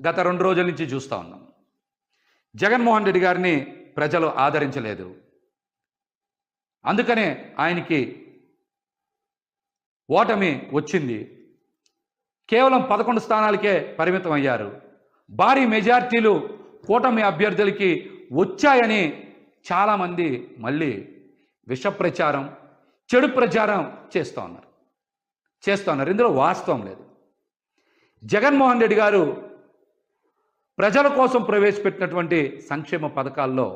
గత రెండు రోజుల నుంచి చూస్తూ ఉన్నాం. జగన్మోహన్ రెడ్డి గారిని ప్రజలు ఆదరించలేదు. అందుకనే ఆయనకి ఓటమి వచ్చింది. కేవలం పదకొండు స్థానాలకే పరిమితం అయ్యారు. భారీ మెజార్టీలు కూటమి అభ్యర్థులకి వచ్చాయని చాలామంది మళ్ళీ విష ప్రచారం చెడు ప్రచారం చేస్తూ ఉన్నారు. చేస్తూ ఉన్నారు. ఇందులో వాస్తవం లేదు. జగన్మోహన్ రెడ్డి గారు ప్రజల కోసం ప్రవేశపెట్టినటువంటి సంక్షేమ పథకాల్లో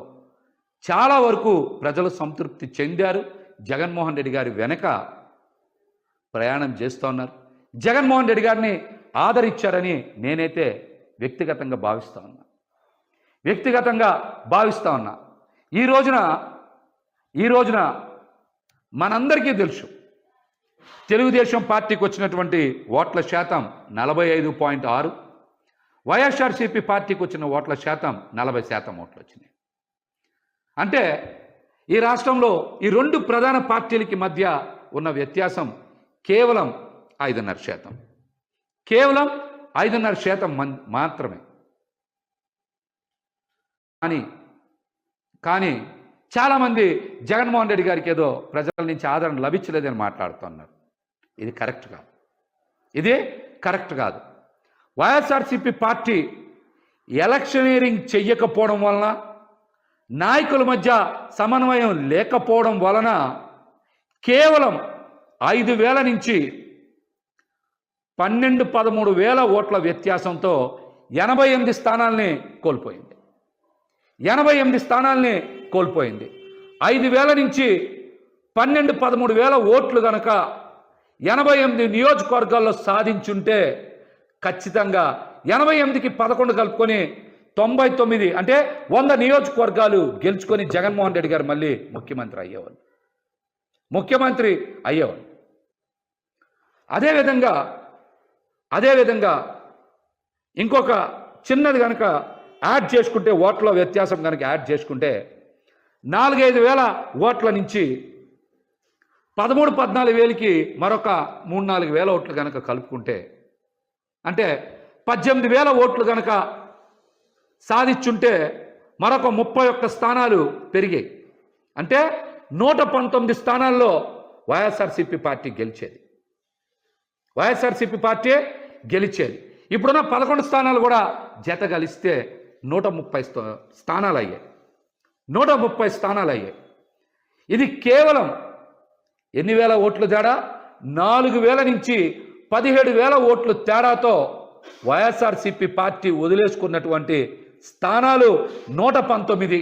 చాలా వరకు ప్రజలు సంతృప్తి చెందారు. జగన్మోహన్ రెడ్డి గారి వెనక ప్రయాణం చేస్తూ ఉన్నారు. జగన్మోహన్ రెడ్డి గారిని ఆదరించారని నేనైతే వ్యక్తిగతంగా భావిస్తూ ఉన్నా. వ్యక్తిగతంగా భావిస్తూ ఉన్నా. ఈ రోజున ఈ రోజున మనందరికీ తెలుసు. తెలుగుదేశం పార్టీకి వచ్చినటువంటి ఓట్ల శాతం నలభై ఐదు పాయింట్ ఆరు వైఎస్ఆర్సీపీ పార్టీకి వచ్చిన ఓట్ల శాతం నలభై శాతం ఓట్లు వచ్చినాయి. అంటే ఈ రాష్ట్రంలో ఈ రెండు ప్రధాన పార్టీలకి మధ్య ఉన్న వ్యత్యాసం కేవలం ఐదున్నర శాతం. కేవలం ఐదున్నర శాతం మన్ మాత్రమే. కానీ కానీ చాలామంది జగన్మోహన్ రెడ్డి గారికి ఏదో ప్రజల నుంచి ఆదరణ లభించలేదని మాట్లాడుతున్నారు. ఇది కరెక్ట్ కాదు. ఇది కరెక్ట్ కాదు. వైఎస్ఆర్సీపీ పార్టీ ఎలక్షనీరింగ్ చెయ్యకపోవడం వలన నాయకుల మధ్య సమన్వయం లేకపోవడం వలన కేవలం ఐదు వేల నుంచి పన్నెండు పదమూడు వేల ఓట్ల వ్యత్యాసంతో ఎనభై ఎనిమిది స్థానాల్ని కోల్పోయింది. ఎనభై ఎనిమిది స్థానాల్ని కోల్పోయింది. ఐదు వేల నుంచి పన్నెండు పదమూడు వేల ఓట్లు గనక ఎనభై ఎనిమిది నియోజకవర్గాల్లో సాధించుంటే ఖచ్చితంగా ఎనభై ఎనిమిదికి పదకొండు కలుపుకొని తొంభై తొమ్మిది అంటే వంద నియోజకవర్గాలు గెలుచుకొని జగన్మోహన్ రెడ్డి గారు మళ్ళీ ముఖ్యమంత్రి అయ్యేవాళ్ళు. ముఖ్యమంత్రి అయ్యేవాళ్ళు. అదేవిధంగా అదేవిధంగా ఇంకొక చిన్నది కనుక యాడ్ చేసుకుంటే ఓట్ల వ్యత్యాసం కనుక యాడ్ చేసుకుంటే నాలుగైదు వేల ఓట్ల నుంచి పదమూడు పద్నాలుగు వేలకి మరొక మూడు నాలుగు వేల ఓట్లు కనుక కలుపుకుంటే అంటే పద్దెనిమిది వేల ఓట్లు కనుక సాధించుంటే మరొక ముప్పై ఒక్క స్థానాలు పెరిగాయి. అంటే నూట పంతొమ్మిది స్థానాల్లో వైఎస్ఆర్సీపీ పార్టీ గెలిచేది. వైఎస్ఆర్సీపీ పార్టీ గెలిచేది. ఇప్పుడున్న పదకొండు స్థానాలు కూడా జత కలిస్తే నూట ముప్పై స్థా- స్థానాలు అయ్యాయి నూట ముప్పై స్థానాలు అయ్యాయి ఇది కేవలం ఎన్ని వేల ఓట్లు తేడా నాలుగు వేల నుంచి పదిహేడు వేల ఓట్లు తేడాతో వైఎస్ఆర్సీపీ పార్టీ వదిలేసుకున్నటువంటి స్థానాలు నూట పంతొమ్మిది.